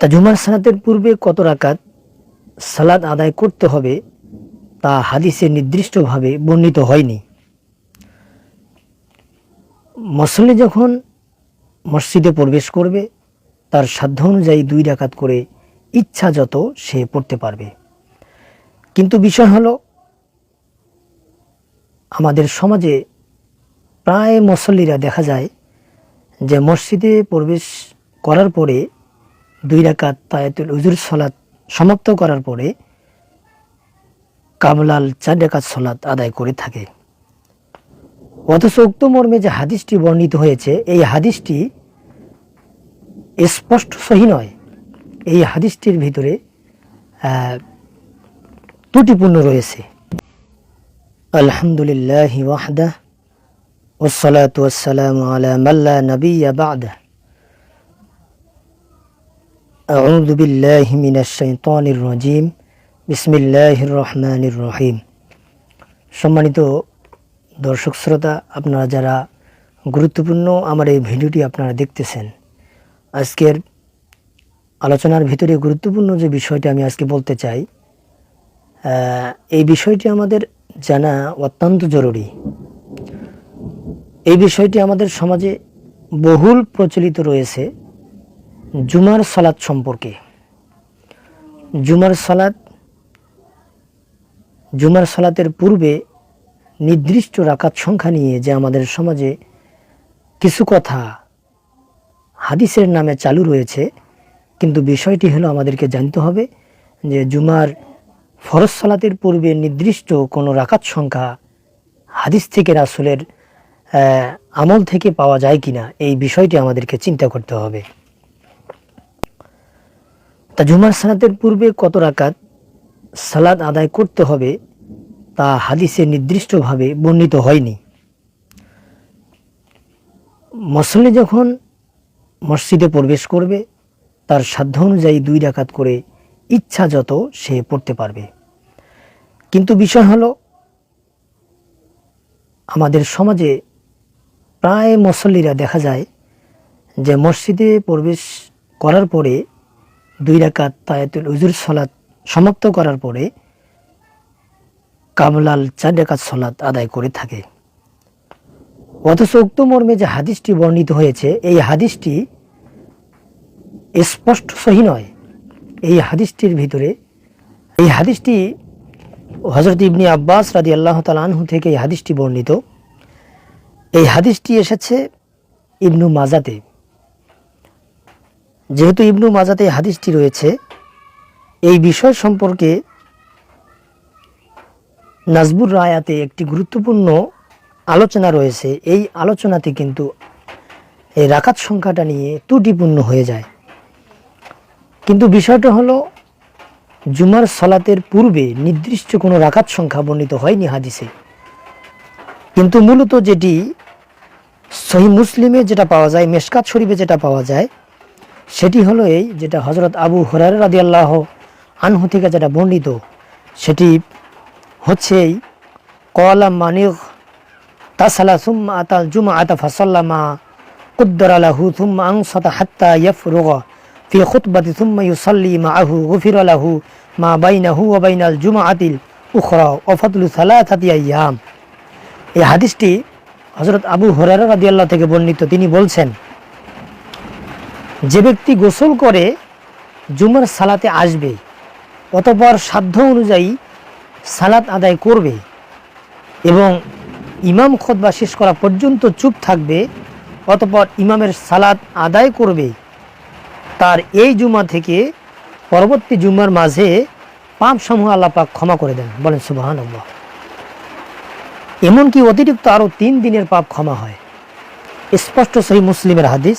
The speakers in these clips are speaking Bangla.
তা জুমার সালাতের পূর্বে কত রাকাত সালাদ আদায় করতে হবে তা হাদিসে নির্দিষ্টভাবে বর্ণিত হয়নি। মসল্লি যখন মসজিদে প্রবেশ করবে, তার সাধ্য অনুযায়ী দুই রাকাত করে ইচ্ছা যত সে পড়তে পারবে। কিন্তু বিষয় হলো, আমাদের সমাজে প্রায় মুসল্লিরা দেখা যায় যে মসজিদে প্রবেশ করার পরে দুই রাকাত তায়াতুল উজুর সলাৎ সমাপ্ত করার পরে কাবলাল চার রাকাত সলাৎ আদায় করে থাকে। অথচ উক্ত মর্মে যে হাদিসটি বর্ণিত হয়েছে, এই হাদিসটি স্পষ্ট সহি নয়। এই হাদিসটির ভিতরে ত্রুটিপূর্ণ রয়েছে। আলহামদুলিল্লাহ ওয়াহদা ওসালাত ওয়াসালাম আলা মাল্লা নবী বাদা أعوذ بالله من الشيطان الرجيم بسم الله الرحمن الرحيم সম্মানিত দর্শক শ্রোতা আপনারা যারা গুরুত্বপূর্ণ আমার এই ভিডিওটি আপনারা দেখতেছেন আজকের আলোচনার ভিতরে গুরুত্বপূর্ণ যে বিষয়টি আমি আজকে বলতে চাই আহ, এই বিষয়টি আমাদের জানা অত্যন্ত জরুরি এই বিষয়টি আমাদের সমাজে বহুল প্রচলিত রয়েছে জুমার সালাত সম্পর্কে। জুমার সালাত, জুমার সালাতের পূর্বে নির্দিষ্ট রাকাত সংখ্যা নিয়ে যে আমাদের সমাজে কিছু কথা হাদিসের নামে চালু রয়েছে, কিন্তু বিষয়টি হলো আমাদেরকে জানতে হবে যে জুমার ফরজ সালাতের পূর্বে নির্দিষ্ট কোনো রাকাত সংখ্যা হাদিস থেকে রাসুলের আমল থেকে পাওয়া যায় কিনা, এই বিষয়টি আমাদেরকে চিন্তা করতে হবে। তা জুমার সালাতের পূর্বে কত রাকাত সালাদ আদায় করতে হবে তা হাদিসে নির্দিষ্টভাবে বর্ণিত হয়নি। মুসল্লি যখন মসজিদে প্রবেশ করবে, তার সাধ্য অনুযায়ী দুই রাকাত করে ইচ্ছা যত সে পড়তে পারবে। কিন্তু বিষয় হলো, আমাদের সমাজে প্রায় মুসল্লিরা দেখা যায় যে মসজিদে প্রবেশ করার পরে দুই রাকাত তায়াতুল উজুর সলাৎ সমাপ্ত করার পরে কামলাল চার রাকাত সলাৎ আদায় করে থাকে। অথচ উক্ত মর্মে যে হাদিসটি বর্ণিত হয়েছে, এই হাদিসটি স্পষ্ট সহি নয়। এই হাদিসটির ভিতরে, এই হাদিসটি হজরত ইবনি আব্বাস রাদি আল্লাহ তালানহু থেকে এই হাদিসটি বর্ণিত। এই হাদিসটি এসেছে ইবনু মাজাতে। যেহেতু ইবনু মাজাতে হাদিসটি রয়েছে, এই বিষয় সম্পর্কে নাজবুর রায়াতে একটি গুরুত্বপূর্ণ আলোচনা রয়েছে। এই আলোচনাতে কিন্তু এই রাকাত সংখ্যাটা নিয়ে ত্রুটিপূর্ণ হয়ে যায়। কিন্তু বিষয়টা হলো, জুমার সলাতের পূর্বে নির্দিষ্ট কোনো রাকাত সংখ্যা বর্ণিত হয়নি হাদিসে। কিন্তু মূলত যেটি সহি মুসলিমে যেটা পাওয়া যায়, মেশকাত শরীফে যেটা পাওয়া যায় সেটি হলো এই যেটা হজরত আবু হরার রাদি আল্লাহ আনহু থেকে যেটা বর্ণিত, সেটি হচ্ছে এই, কলা মানিক তাসালা সুম্মা আতাল জুমা আতা ফাসাল্লামা কুদ্দর আলাহু সুম্মা আংসতা হাত্তা ইয়ফ রোগ ফি খুতবাতি সুম্মা ইউসাল্লি মা আহু গফির আলাহু মা বাইনাহু ও বাইনাল জুমা আতিল উখরা ওফাতুল সালাহাতিয়াম এই হাদিসটি হজরত আবু হরার রাদিয়াল্লাহ থেকে বর্ণিত। তিনি বলছেন যে ব্যক্তি গোসল করে জুমার সালাতে আসবে, অতপর সাধ্য অনুযায়ী সালাত আদায় করবে এবং ইমাম খোদবা শেষ করা পর্যন্ত চুপ থাকবে, অতপর ইমামের সালাত আদায় করবে, তার এই জুমা থেকে পরবর্তী জুমার মাঝে পাপ সমূহ আল্লাহ পাক ক্ষমা করে দেন। বলেন সুবাহান এমনকি অতিরিক্ত আরও তিন দিনের পাপ ক্ষমা হয়। স্পষ্ট সহি মুসলিমের হাদিস।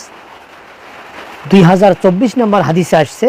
দুই হাজার চব্বিশ নম্বর হাদিসে আসছে